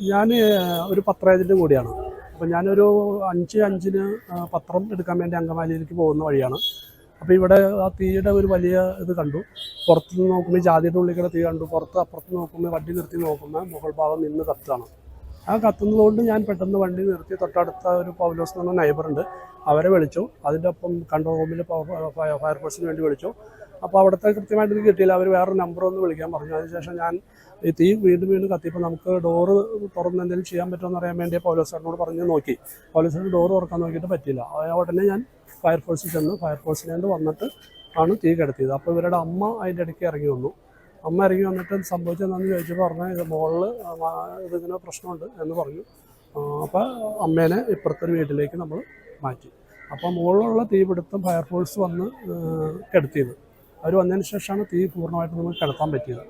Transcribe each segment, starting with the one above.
ഞാൻ ഒരു പത്ര ഏജന്റ് കൂടിയാണ്. അപ്പോൾ ഞാനൊരു അഞ്ച് അഞ്ചിന് പത്രം എടുക്കാൻ വേണ്ടി അങ്കമാലിയിലേക്ക് പോകുന്ന വഴിയാണ്. അപ്പോൾ ഇവിടെ ആ തീയുടെ ഒരു വലിയ ഇത് കണ്ടു. പുറത്ത് നിന്ന് നോക്കുമ്പോൾ ജാതിയുടെ ഉള്ളിൽ തീ കണ്ടു. പുറത്ത് അപ്പുറത്ത് നോക്കുമ്പോൾ വണ്ടി നിർത്തി നോക്കുമ്പോൾ മുകൾ ഭാഗം നിന്ന് കത്താണ് ആ കത്തുന്നതുകൊണ്ട് ഞാൻ പെട്ടെന്ന് വണ്ടി നിർത്തി തൊട്ടടുത്ത ഒരു പൗലോസ് എന്ന് പറഞ്ഞ നൈബറുണ്ട് അവരെ വിളിച്ചു. അതിന്റെ ഒപ്പം കൺട്രോൾ റൂമിൽ ഫയർഫോഴ്സിന് വേണ്ടി വിളിച്ചു. അപ്പോൾ അവിടുത്തെ കൃത്യമായിട്ട് എനിക്ക് കിട്ടിയില്ല. അവർ വേറൊരു നമ്പർ ഒന്ന് വിളിക്കാൻ പറഞ്ഞു. അതിനുശേഷം ഞാൻ ഈ തീ വീണ്ടും വീണ്ടും കത്തിയപ്പോൾ നമുക്ക് ഡോറ് തുറന്ന് എന്തെങ്കിലും ചെയ്യാൻ പറ്റുമെന്ന് അറിയാൻ വേണ്ടി പോലീസുകാരനോട് പറഞ്ഞ് നോക്കി. പോലീസുകാരൻ ഡോറ് തുറക്കാൻ നോക്കിയിട്ട് പറ്റിയില്ല. ഉടനെ ഞാൻ ഫയർഫോഴ്സിൽ ചെന്ന്. ഫയർഫോഴ്സിനെ കൊണ്ട് വന്നിട്ട് ആണ് തീ കിടത്തിയത്. അപ്പോൾ ഇവരുടെ അമ്മ അതിന്റെ ഇടയ്ക്ക് ഇറങ്ങി വന്നു. അമ്മ ഇറങ്ങി വന്നിട്ട് സംഭവിച്ചതെന്നു ചോദിച്ചപ്പോൾ പറഞ്ഞു ഇത് മുകളിൽ ഇതിങ്ങനെ പ്രശ്നമുണ്ട് എന്ന് പറഞ്ഞു. അപ്പോൾ അമ്മേനെ ഇപ്പുറത്തൊരു വീട്ടിലേക്ക് നമ്മൾ മാറ്റി. അപ്പോൾ മുകളിലുള്ള തീപിടുത്തം ഫയർഫോഴ്സ് വന്ന് കെടുത്തിയത്. അവർ വന്നതിന് ശേഷമാണ് തീ പൂർണമായിട്ട് നമുക്ക് കിടത്താൻ പറ്റിയത്.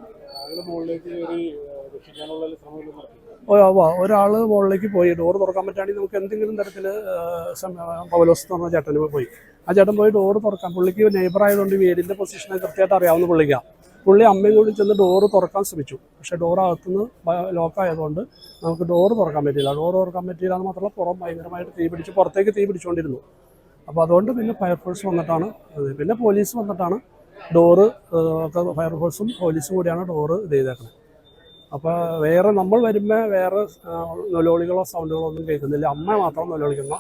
ഒരാൾ മുകളിലേക്ക് പോയി. ഡോർ തുറക്കാൻ പറ്റുകയാണെങ്കിൽ നമുക്ക് എന്തെങ്കിലും തരത്തിൽ പൗലോസ് എന്ന് പറഞ്ഞ ചേട്ടന് പോയി. ആ ചേട്ടൻ പോയി ഡോർ തുറക്കാൻ. പുള്ളിക്ക് നെയ്ബർ ആയതുകൊണ്ട് വീടിന്റെ പൊസിഷനെ കൃത്യമായിട്ട് അറിയാവുന്ന പുള്ളിക്കാണ് പുള്ളി അമ്മയും കൂടി ചെന്ന് ഡോറ് തുറക്കാൻ ശ്രമിച്ചു. പക്ഷേ ഡോർ അകത്തുനിന്ന് ലോക്ക് ആയതുകൊണ്ട് നമുക്ക് ഡോറ് തുറക്കാൻ പറ്റിയില്ല. ഡോർ തുറക്കാൻ പറ്റിയില്ല എന്ന് മാത്രമല്ല പുറം ഭയങ്കരമായിട്ട് തീ പിടിച്ച് പുറത്തേക്ക് തീ പിടിച്ചുകൊണ്ടിരുന്നു. അപ്പോൾ അതുകൊണ്ട് പിന്നെ ഫയർഫോഴ്സ് വന്നിട്ടാണ് പിന്നെ പോലീസ് വന്നിട്ടാണ് ഡോറ് ഒക്കെ ഫയർഫോഴ്സും പോലീസും കൂടിയാണ് ഡോറ് ഇത് ചെയ്തേക്കുന്നത് അപ്പോൾ വേറെ നമ്മൾ വരുമ്പോൾ വേറെ നൊലോളികളോ സൗണ്ടുകളോ ഒന്നും കേൾക്കുന്നില്ല. അമ്മ മാത്രം നൊലോളിക്കുന്ന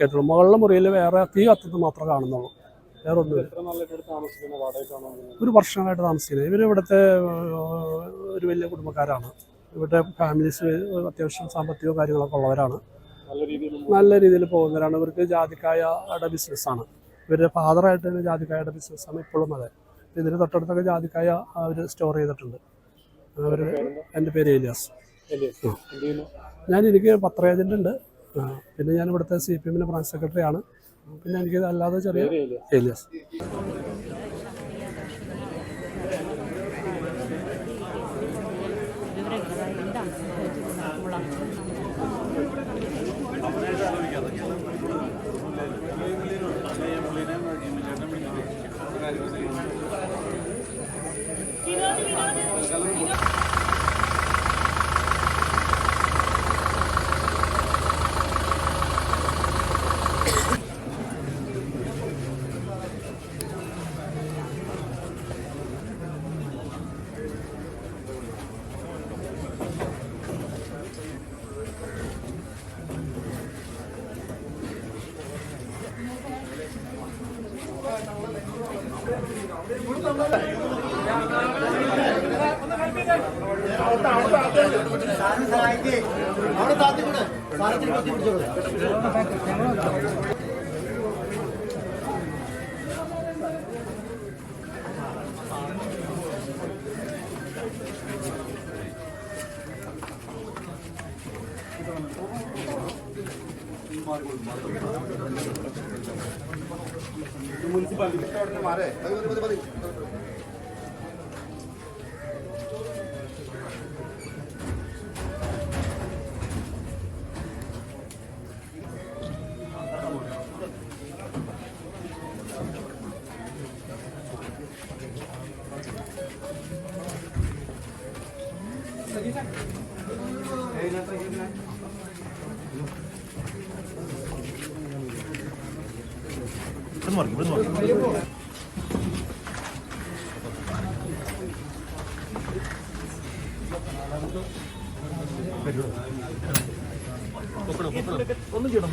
കേട്ടുള്ളൂ മുകളിലെ മുറിയിൽ വേറെ തീ കത്തുന്നത് മാത്രമേ കാണുന്നുള്ളൂ. വേറെ ഒന്നുമില്ല? ഒരു വർഷങ്ങളായിട്ട് താമസിക്കുന്നത്. ഇവർ ഇവിടുത്തെ ഒരു വലിയ കുടുംബക്കാരാണ്. ഇവിടുത്തെ ഫാമിലീസ് അത്യാവശ്യം സാമ്പത്തിക കാര്യങ്ങളൊക്കെ ഉള്ളവരാണ്. നല്ല രീതിയിൽ പോകുന്നവരാണ്. ഇവർക്ക് ജാതിക്കായയുടെ ബിസിനസ്സാണ് ഇവരുടെ ഫാദറായിട്ട് ജാതിക്കായയുടെ ബിസിനസ്സാണ് ഇപ്പോഴും അതെ. ഇതിന് തൊട്ടടുത്തൊക്കെ ജാതിക്കായ അവർ സ്റ്റോർ ചെയ്തിട്ടുണ്ട്. അവർ എന്റെ പേര് ഏലിയാസ് ഞാൻ എനിക്ക് പത്ര ഏജന്റ് ഉണ്ട്. പിന്നെ ഞാൻ ഇവിടുത്തെ സി പി എമ്മിന്റെ ബ്രാഞ്ച് സെക്രട്ടറി ആണ്. പിന്നെ എനിക്ക് അല്ലാതെ ചെറിയ ഏലിയാസ് അവിടെ താത്തിക്കൂടെ സാരത്തിന് കൊത്തി പിടിച്ചോളൂ മതി മതി മതി ഇവിടുന്ന് മറിക്കും ഇവിടുന്ന് മറിക്കും. ഒന്നും ചെയ്യണം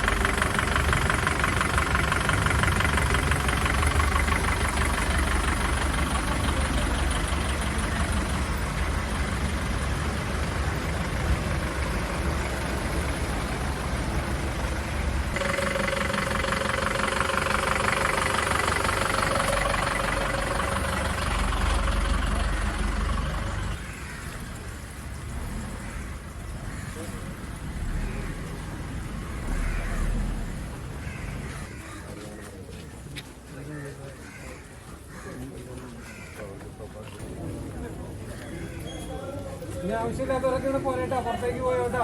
ആവശ്യമില്ലാത്തവരൊക്കെ ഇവിടെ പോരേട്ടാ പുറത്തേക്ക് പോയോട്ടാ.